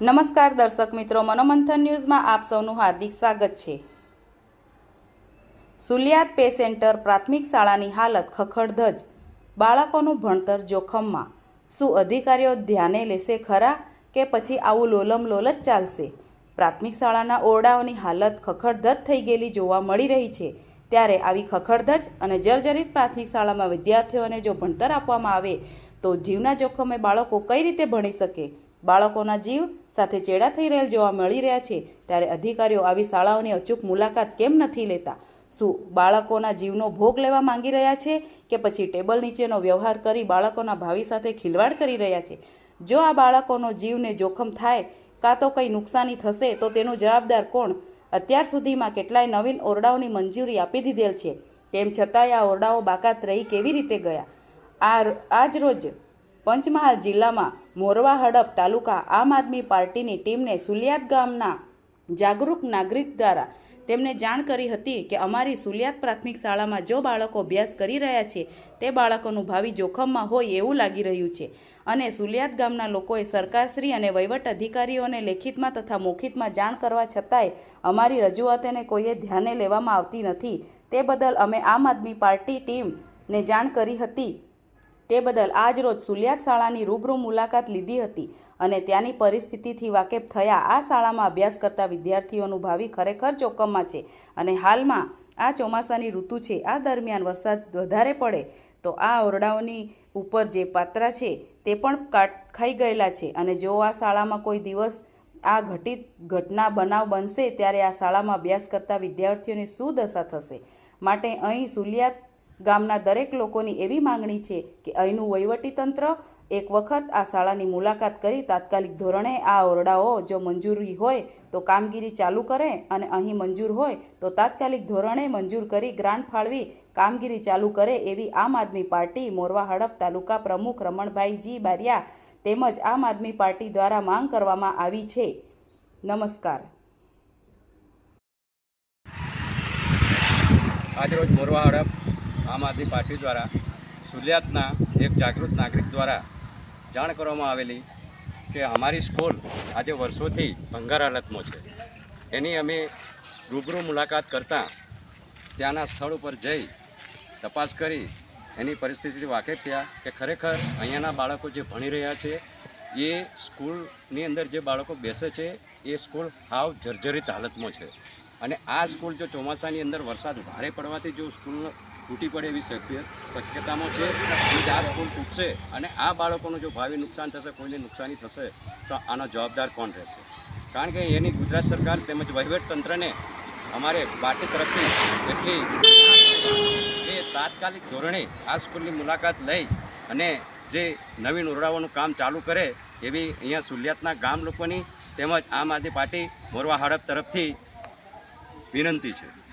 નમસ્કાર દર્શક મિત્રો, મનોમંથન ન્યૂઝમાં આપ સૌનું હાર્દિક સ્વાગત છે. સુલિયાત પે સેન્ટર પ્રાથમિક શાળાની હાલત ખખડધજ. બાળકોનું ભણતર જોખમમાં. શું અધિકારીઓ ધ્યાને લેશે ખરા કે પછી આવું લોલમ લોલ જ ચાલશે? પ્રાથમિક શાળાના ઓરડાઓની હાલત ખખડધજ થઈ ગયેલી જોવા મળી રહી છે. ત્યારે આવી ખખડધજ અને જર્જરિત પ્રાથમિક શાળામાં વિદ્યાર્થીઓને જો ભણતર આપવામાં આવે, તો જીવના જોખમે બાળકો કઈ રીતે ભણી શકે? બાળકોના જીવ સાથે ચેડા થઈ રહેલ જોવા મળી રહ્યા છે. ત્યારે અધિકારીઓ આવી શાળાઓની અચૂક મુલાકાત કેમ નથી લેતા? શું બાળકોના જીવનો ભોગ લેવા માંગી રહ્યા છે કે પછી ટેબલ નીચેનો વ્યવહાર કરી બાળકોના ભાવિ સાથે ખિલવાડ કરી રહ્યા છે? જો આ બાળકોનો જીવને જોખમ થાય, કાં તો કંઈ નુકસાની થશે, તો તેનું જવાબદાર કોણ? અત્યાર સુધીમાં કેટલાય નવીન ઓરડાઓની મંજૂરી આપી દીધેલ છે. તેમ છતાંય આ ઓરડાઓ બાકાત રહી કેવી રીતે ગયા? આ આજ રોજ પંચમહાલ જિલ્લામાં મોરવા હડપ તાલુકા આમ આદમી પાર્ટીની ટીમને સુલિયાત ગામના જાગૃત નાગરિક દ્વારા તેમને જાણ કરી હતી કે અમારી સુલિયાત પ્રાથમિક શાળામાં જો બાળકો અભ્યાસ કરી રહ્યા છે, તે બાળકોનું ભાવિ જોખમમાં હોય એવું લાગી રહ્યું છે. અને સુલિયાત ગામના લોકોએ સરકારશ્રી અને વહીવટ અધિકારીઓને લેખિતમાં તથા મૌખિતમાં જાણ કરવા છતાંય અમારી રજૂઆતોને કોઈએ ધ્યાને લેવામાં આવતી નથી. તે બદલ અમે આમ આદમી પાર્ટી ટીમને જાણ કરી હતી. તે બદલ આજ રોજ સુલિયાત શાળાની રૂબરૂ મુલાકાત લીધી હતી અને ત્યાંની પરિસ્થિતિથી વાકેફ થયા. આ શાળામાં અભ્યાસ કરતા વિદ્યાર્થીઓનું ભાવિ ખરેખર જોખમમાં છે અને હાલમાં આ ચોમાસાની ઋતુ છે. આ દરમિયાન વરસાદ વધારે પડે તો આ ઓરડાઓની ઉપર જે પાત્રા છે તે પણ કાટ ખાઈ ગયેલા છે અને જો આ શાળામાં કોઈ દિવસ આ ઘટિત ઘટના બનાવ બનશે, ત્યારે આ શાળામાં અભ્યાસ કરતા વિદ્યાર્થીઓની શું દશા થશે. માટે અહીં સુલિયાત ગામના દરેક લોકોની એવી માંગણી છે કે અહીંનું વહીવટીતંત્ર એક વખત આ શાળાની મુલાકાત કરી તાત્કાલિક ધોરણે આ ઓરડાઓ જો મંજૂરી હોય તો કામગીરી ચાલુ કરે અને અહીં મંજૂર હોય તો તાત્કાલિક ધોરણે મંજૂર કરી ગ્રાન્ટ ફાળવી કામગીરી ચાલુ કરે એવી આમ આદમી પાર્ટી મોરવા હડપ તાલુકા પ્રમુખ રમણભાઈ જી બારિયા તેમજ આમ આદમી પાર્ટી દ્વારા માંગ કરવામાં આવી છે. નમસ્કાર. આજરોજ મોરવા હડપ આમ આદમી પાર્ટી દ્વારા સુલિયાતના એક જાગૃત નાગરિક દ્વારા જાણ કરવામાં આવેલી કે અમારી સ્કૂલ આજે વર્ષોથી ભંગાર હાલતમાં છે. એની અમે રૂબરૂ મુલાકાત કરતાં ત્યાંના સ્થળ ઉપર જઈ તપાસ કરી એની પરિસ્થિતિથી વાકેફ થયા કે ખરેખર અહીંયાના બાળકો જે ભણી રહ્યા છે, એ સ્કૂલની અંદર જે બાળકો બેસે છે, એ સ્કૂલ હાવ જર્જરિત હાલતમાં છે. અને આ સ્કૂલ જો ચોમાસાની અંદર વરસાદ ભારે પડવાથી જો સ્કૂલ તૂટી પડે એવી શક્યતામાં છે જો આ સ્કૂલ તૂટશે અને આ બાળકોનું જો ભાવિ નુકસાન થશે, કોઈને નુકસાની થશે, તો આનો જવાબદાર કોણ રહેશે? કારણ કે એની ગુજરાત સરકાર તેમજ વહીવટ તંત્રને અમારે પાર્ટી તરફથી એટલી એ તાત્કાલિક ધોરણે આ સ્કૂલની મુલાકાત લઈ અને જે નવીન ઓરડાઓનું કામ ચાલુ કરે એવી અહીંયા સુલિયાતના ગામ લોકોની તેમજ આમ આદમી પાર્ટી મોરવા હડપ તરફથી વિનંતી છે.